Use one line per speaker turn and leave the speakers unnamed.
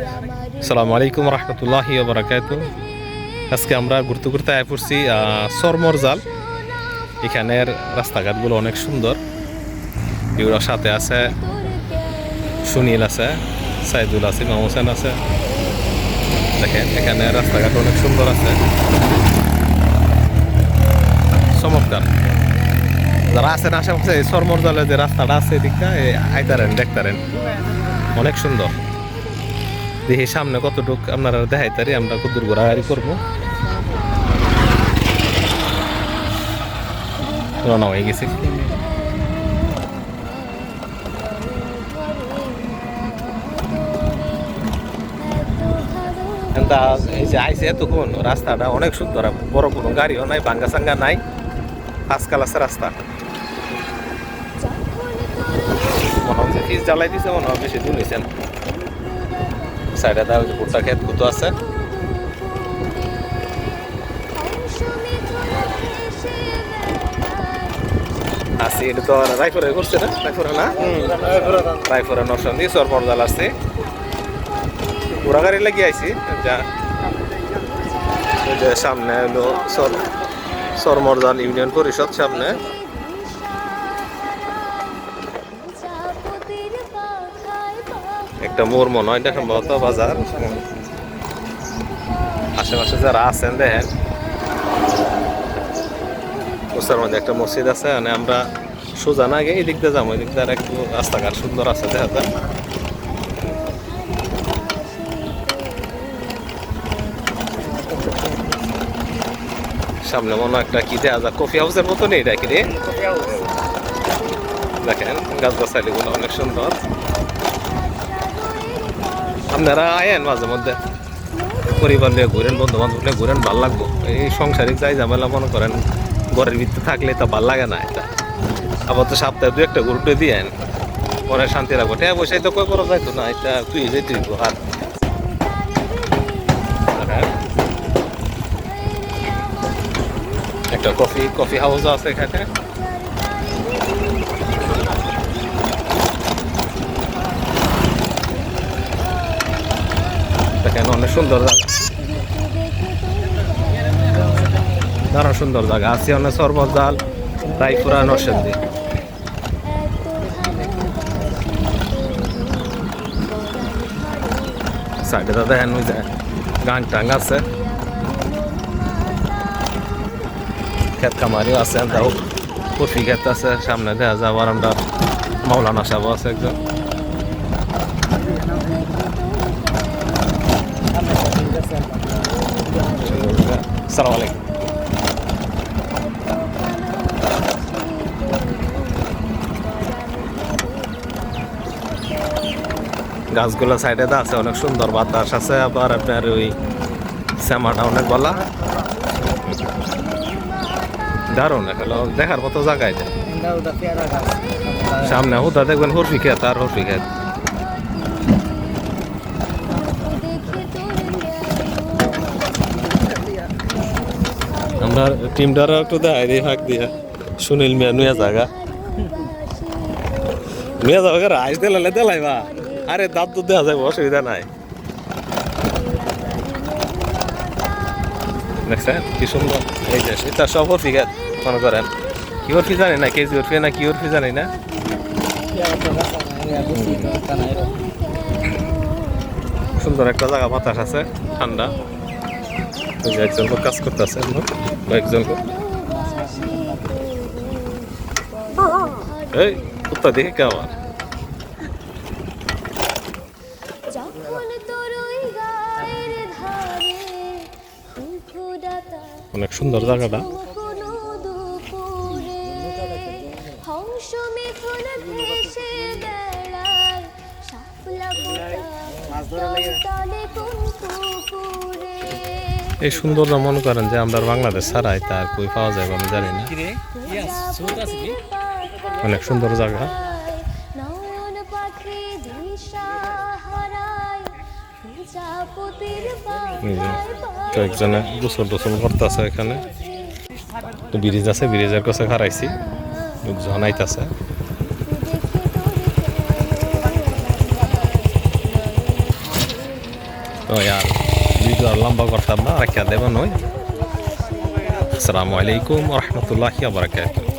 আসসালামু আলাইকুম রহমতুল্লাহি বারাকাতু আজকে আমরা ঘুরতে ঘুরতে আয় পড়ছি সরমর জাল। এখানের রাস্তাঘাটগুলো অনেক সুন্দর। এগুলোর সাথে আছে সুনীল আছে, সাইদুল আছে, ইমাম হোসেন আছে। দেখেন, এখানে রাস্তাঘাট অনেক সুন্দর আছে। চমৎকার। যারা আছেন আশেপাশে সরমর জালে যে রাস্তাটা আছে এদিকটা আইতারেন দেখতারেন। অনেক সুন্দর। দেখি সামনে কতটুক আপনারা দেখাইতারি আমরা কত দূর ঘোরাঘুরি করব। রওনা হয়ে গেছে। এই যে আইসে এতক্ষণ, রাস্তাটা অনেক সুন্দর, বড় কোনো গাড়িও নাই ভাঙ্গা সাঙ্গা নাই আজকাল আছে রাস্তা। মনে হচ্ছে ফিস জ্বালাই দিছে, মনে হয় বেশি দূর হয়েছে। সাইডে যে ভুট্টা ক্ষেত কত আছে। আসি এটা তো রায়পুরে করছে না? রায়পুরে না? রায়পুরে নরসন্দি সরপর জাল আসছে। পুরা গাড়ি লাগিয়ে আইছি যা। সামনে হলো সর সরমরজাল ইউনিয়ন পরিষদ সামনে। একটা মোর মনে হয় এটা সম্ভবত বাজার। আশেপাশে যারা আছেন দেখেন। ওসার মধ্যে একটা মসজিদ আছে মানে আমরা সোজা না গিয়ে এই দিক দিয়ে যাব এই দিক দিয়ে একটু রাস্তাঘাট সুন্দর আছে দেখা যায় সামনে মনে একটা কি দেওয়া যায় কফি হাউসের মতো নেই এটা কি রে? দেখেন গাছ গাছালিগুলো অনেক সুন্দর। আপনারা আয়েন মাঝে মধ্যে। পরিবার নিয়ে ঘুরেন বন্ধু বান্ধব নিয়ে ঘুরেন ভালো লাগবো। এই সংসারিক যাই ঝামেলা মনে করেন ঘরের ভিতরে থাকলে তা ভালো লাগে না এটা। আবার তো সপ্তাহে দু একটা গুরুত্ব দিয়েন মনে শান্তি রাখব। ট্যাব বসে তো কই করা যাইতো না এটা তুই যেতে দিব আর দেখেন, একটা কফি কফি হাউস আছে এখানে দেখেন অনেক সুন্দর জায়গা। দারুণ সুন্দর জায়গা। আছে অনেক সরবত জাল, রায়পুরা, নরসিংদী। সাইডে তো দেখেন ওই যে গাং টাং আছে। ক্ষেত খামারিও আছে তাও কফি ক্ষেত আছে, সামনে দেখা যায় আবার মাওলানা সাহেব আছে একজন। সালাম আলাইকুম। গাছগুলো সাইডে তো আছে অনেক সুন্দর বাতাস আছে আবার আপনার ওই শ্যামাটা অনেক বলা। দারুণ এখানে দেখার মতো জায়গায়। সামনে হুদা দেখবেন হরফি খেত আর হরফি খেত আমরা টিমটারও একটু দেখাই দিই, ফাঁক দিয়ে। সুনীল মিয়া, নুয়া জায়গা নুয়া জায়গা রাইস দেলালে দেলাই বা আরে, দাঁত তো দেওয়া যাবে অসুবিধা নাই। দেখছেন? কি সুন্দর। এই যে, এটা সব হরফি খেত মনে করেন। কি হরফি জানি না, কেজি হরফি না কি হরফি জানি না। সুন্দর একটা জায়গা, বাতাস আছে, ঠান্ডা। একজন লোক কাজ করতেছে লোক এই কুত্তা দেখে কে অনেক সুন্দর জায়গাটা
ভেসে
এই সৌন্দর্য মনে করেন যে আমরা বাংলাদেশ ছাড়াই তার কই পাওয়া যাবে আমি জানি না। অনেক সুন্দর জায়গা। কয়েকজনে গোসল টোসল করতেছে এখানে। ব্রিজ আছে ব্রিজের কাছে খারাইছি লোকজন আইতাছে।
দেখে তোর
আর ভিডিও আর লম্বা করতাম না রাখিয়া দেবেন ওই আসসালামু আলাইকুম রহমতুল্লাহ বারাকাতুহ।